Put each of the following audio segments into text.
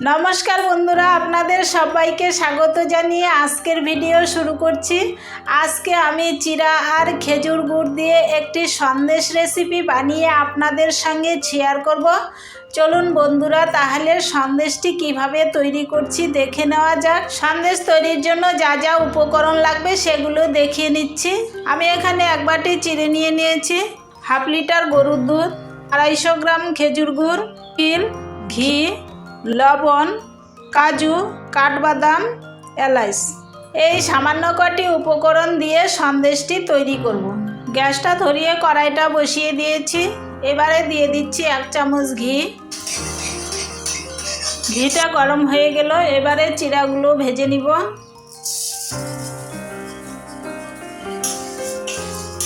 নমস্কার বন্ধুরা, আপনাদের সবাইকে স্বাগত জানিয়ে আজকের ভিডিও শুরু করছি। আজকে আমি চিরা আর খেজুর গুড় দিয়ে একটি সন্দেশ রেসিপি বানিয়ে আপনাদের সঙ্গে শেয়ার করব। চলুন বন্ধুরা, তাহলে সন্দেশটি কীভাবে তৈরি করছি দেখে নেওয়া যাক। সন্দেশ তৈরির জন্য যা যা উপকরণ লাগবে সেগুলো দেখিয়ে নিচ্ছি। আমি এখানে এক বাটি চিড়ে নিয়ে নিয়েছি, হাফ লিটার গরুর দুধ, আড়াইশো গ্রাম খেজুর গুড়, তিল, ঘি লবণ, কাজু, কাঠবাদাম, এলাইচ। এই সামান্য কটি উপকরণ দিয়ে সন্দেশটি তৈরি করব। গ্যাসটা ধরিয়ে কড়াইটা বসিয়ে দিয়েছি। এবারে দিয়ে দিচ্ছি এক চামচ ঘি। ঘিটা গরম হয়ে গেল। এবারে চিরাগুলো ভেজে নিব।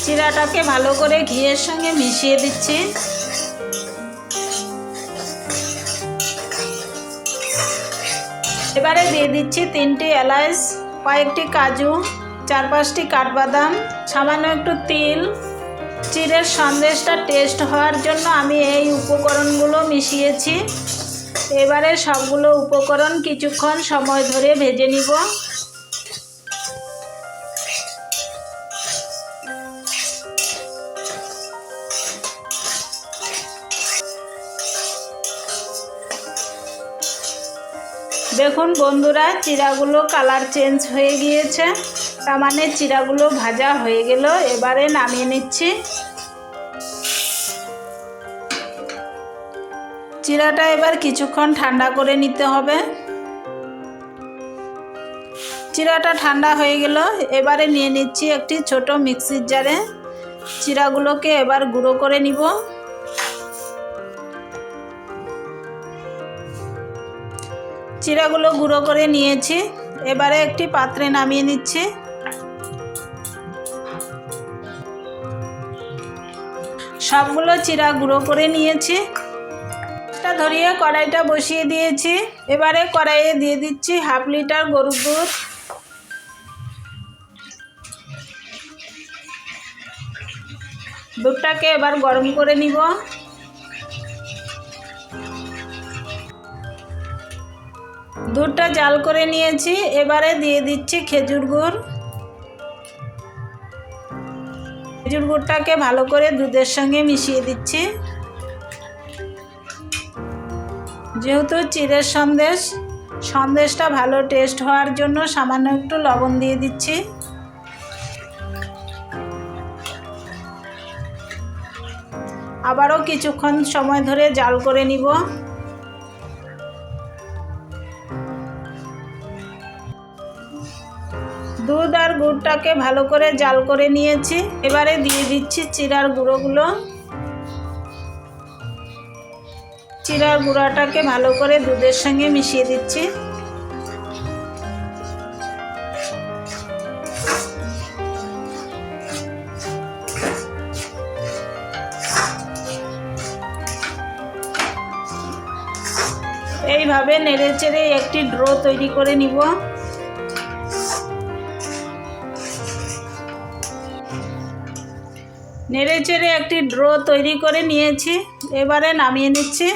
চিরাটাকে ভালো করে ঘিয়ের সঙ্গে মিশিয়ে দিচ্ছি। এবারে দিয়ে দিচ্ছি তিনটি এলাচ, কয়েকটি কাজু, চার পাঁচটি কাঠবাদাম, সামান্য একটু তিল। চিড়ের সন্দেশটা টেস্ট হওয়ার জন্য আমি এই উপকরণগুলো মিশিয়েছি। এবারে সবগুলো উপকরণ কিছুক্ষণ সময় ধরে ভেজে নিব। দেখুন বন্ধুরা, চিরাগুলো কালার চেঞ্জ হয়ে গিয়েছে। তার মানে চিরাগুলো ভাজা হয়ে গেল। এবারে নামিয়ে নিচ্ছি। চিরাটা এবার কিছুক্ষণ ঠান্ডা করে নিতে হবে। চিরাটা ঠান্ডা হয়ে গেল। এবারে নিয়ে নিচ্ছি একটি ছোট মিক্সির জারে। চিরাগুলোকে এবার গুঁড়ো করে নিব। চিরাগুলো গুঁড়ো করে নিয়েছি। এবারে একটি পাত্রে নামিয়ে নিচ্ছি। সবগুলো চিরা গুঁড়ো করে নিয়েছি। ধরিয়ে কড়াইটা বসিয়ে দিয়েছি। এবারে কড়াইয়ে দিয়ে দিচ্ছি হাফ লিটার গরুর দুধ। দুধটাকে এবার গরম করে নিব। দুধটা জাল করে নিয়েছি, এবারে দিয়ে দিচ্ছি খেজুর গুড়। খেজুর গুড়টাকে ভালো করে দুধের সঙ্গে মিশিয়ে দিচ্ছি। যেহেতু চিড়ের সন্দেশ, সন্দেশটা ভালো টেস্ট হওয়ার জন্য সামান্য একটু লবণ দিয়ে দিচ্ছি। আবারও কিছুক্ষণ সময় ধরে জাল করে নিব। দুধ আর গুড়টাকে ভালো করে জাল করে নিয়েছি। এবারে দিয়ে দিচ্ছি চিরার গুঁড়োগুলো। চিরার গুঁড়াটাকে ভালো করে দুধের সঙ্গে মিশিয়ে দিচ্ছি। এইভাবে নেড়ে চেড়ে একটি ড্রো তৈরি করে নিব। নেড়ে চেড়ে একটি ড্র তৈরি করে নিয়েছি। এবারে নামিয়ে নিচ্ছি।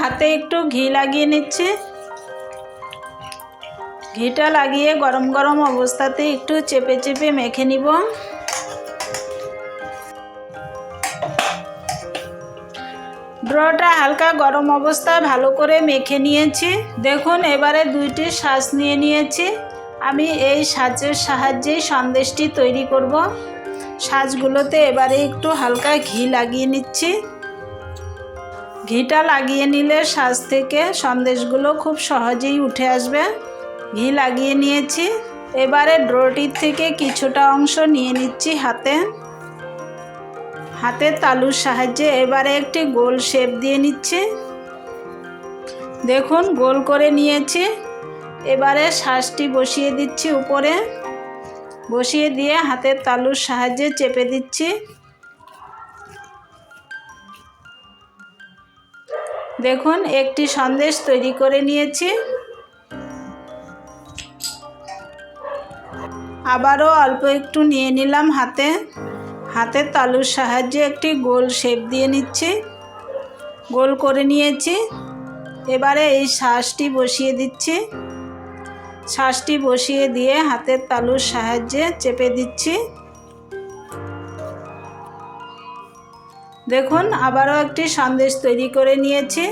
হাতে একটু ঘি লাগিয়ে নিচ্ছি। ঘিটা লাগিয়ে গরম গরম অবস্থাতে একটু চেপে চেপে মেখে নিব। ড্রটা হালকা গরম অবস্থায় ভালো করে মেখে নিয়েছি। দেখুন, এবারে দুইটি শ্বাস নিয়ে নিয়েছি। আমি এই সাজের সাহায্যেই সন্দেশটি তৈরি করব। সাজগুলোতে এবারে একটু হালকা ঘি লাগিয়ে নিচ্ছি। ঘিটা লাগিয়ে নিলে সাজ থেকে সন্দেশগুলো খুব সহজেই উঠে আসবে। ঘি লাগিয়ে নিয়েছি। এবারে ড্রোটির থেকে কিছুটা অংশ নিয়ে নিচ্ছি হাতে। হাতের তালুর সাহায্যে এবারে একটি গোল শেপ দিয়ে নিচ্ছি। দেখুন, গোল করে নিয়েছি। এবারে শ্বাসটি বসিয়ে দিচ্ছি উপরে। বসিয়ে দিয়ে হাতের তালুর সাহায্যে চেপে দিচ্ছি। দেখুন, একটি সন্দেশ তৈরি করে নিয়েছি। আবারও অল্প একটু নিয়ে নিলাম হাতে। হাতের তালুর সাহায্যে একটি গোল শেপ দিয়ে নিচ্ছি। গোল করে নিয়েছি। এবারে এই শাঁসটি বসিয়ে দিচ্ছি। শাঁসটি বসিয়ে দিয়ে হাতের তালুর সাহায্যে চেপে দিচ্ছি। দেখুন, আবারও একটি সন্দেশ তৈরি করে নিয়েছি।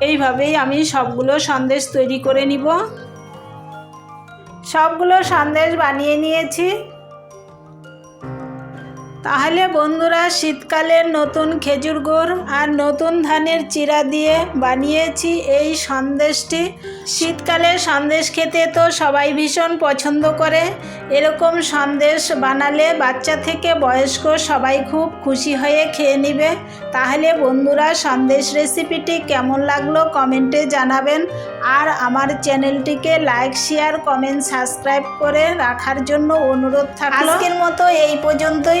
এইভাবেই আমি সবগুলো সন্দেশ তৈরি করে নিব। সবগুলো সন্দেশ বানিয়ে নিয়েছি। তাহলে বন্ধুরা শীতকালের নতুন খেজুর গুড় আর নতুন ধানের চিরা দিয়ে বানিয়েছি এই সন্দেশটি। শীতকালে সন্দেশ খেতে তো সবাই ভীষণ পছন্দ করে। এরকম সন্দেশ বানালে বাচ্চা থেকে বয়স্ক সবাই খুব খুশি হয়ে খেয়ে নেবে। তাহলে বন্ধুরা সন্দেশ রেসিপিটি কেমন লাগল কমেন্টে জানাবেন। আর আমার চ্যানেলটিকে লাইক, শেয়ার, কমেন্ট, সাবস্ক্রাইব করে রাখার জন্য অনুরোধ থাকল। আজকের মতো এই পর্যন্তই।